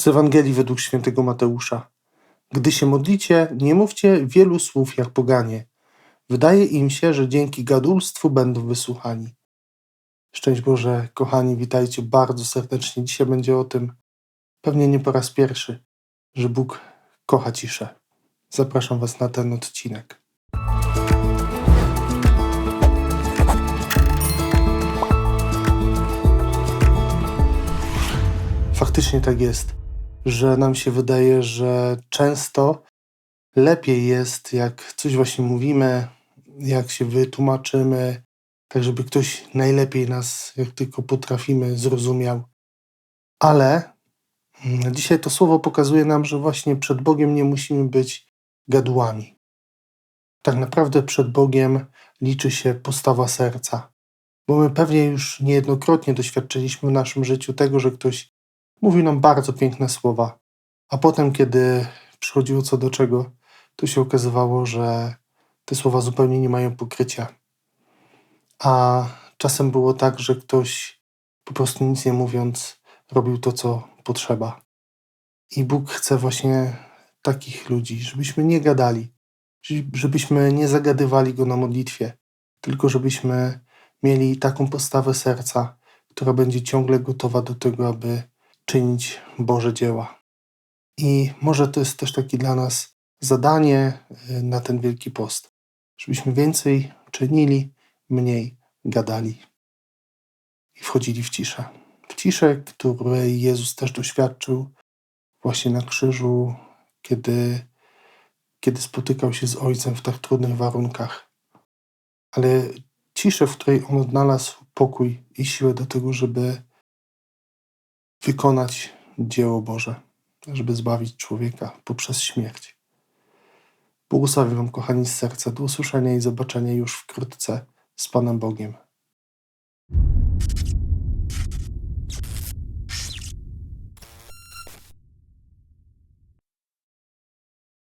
Z Ewangelii według świętego Mateusza. Gdy się modlicie, nie mówcie wielu słów jak poganie. Wydaje im się, że dzięki gadulstwu będą wysłuchani. Szczęść Boże, kochani, witajcie bardzo serdecznie. Dzisiaj będzie o tym, pewnie nie po raz pierwszy, że Bóg kocha ciszę. Zapraszam Was na ten odcinek. Faktycznie tak jest, że nam się wydaje, że często lepiej jest, jak coś właśnie mówimy, jak się wytłumaczymy, tak żeby ktoś najlepiej nas, jak tylko potrafimy, zrozumiał. Ale mm, dzisiaj to słowo pokazuje nam, że właśnie przed Bogiem nie musimy być gadłami. Tak naprawdę przed Bogiem liczy się postawa serca. Bo my pewnie już niejednokrotnie doświadczyliśmy w naszym życiu tego, że ktoś mówił nam bardzo piękne słowa, a potem, kiedy przychodziło co do czego, to się okazywało, że te słowa zupełnie nie mają pokrycia. A czasem było tak, że ktoś po prostu nic nie mówiąc robił to, co potrzeba. I Bóg chce właśnie takich ludzi, żebyśmy nie gadali, żebyśmy nie zagadywali Go na modlitwie, tylko żebyśmy mieli taką postawę serca, która będzie ciągle gotowa do tego, aby czynić Boże dzieła. I może to jest też takie dla nas zadanie y, na ten Wielki Post, żebyśmy więcej czynili, mniej gadali i wchodzili w ciszę. W ciszę, której Jezus też doświadczył właśnie na krzyżu, kiedy, kiedy spotykał się z Ojcem w tak trudnych warunkach. Ale ciszę, w której On odnalazł pokój i siłę do tego, żeby wykonać dzieło Boże, żeby zbawić człowieka poprzez śmierć. Błogosławię Wam, kochani, z serca. Do usłyszenia i zobaczenia już wkrótce z Panem Bogiem.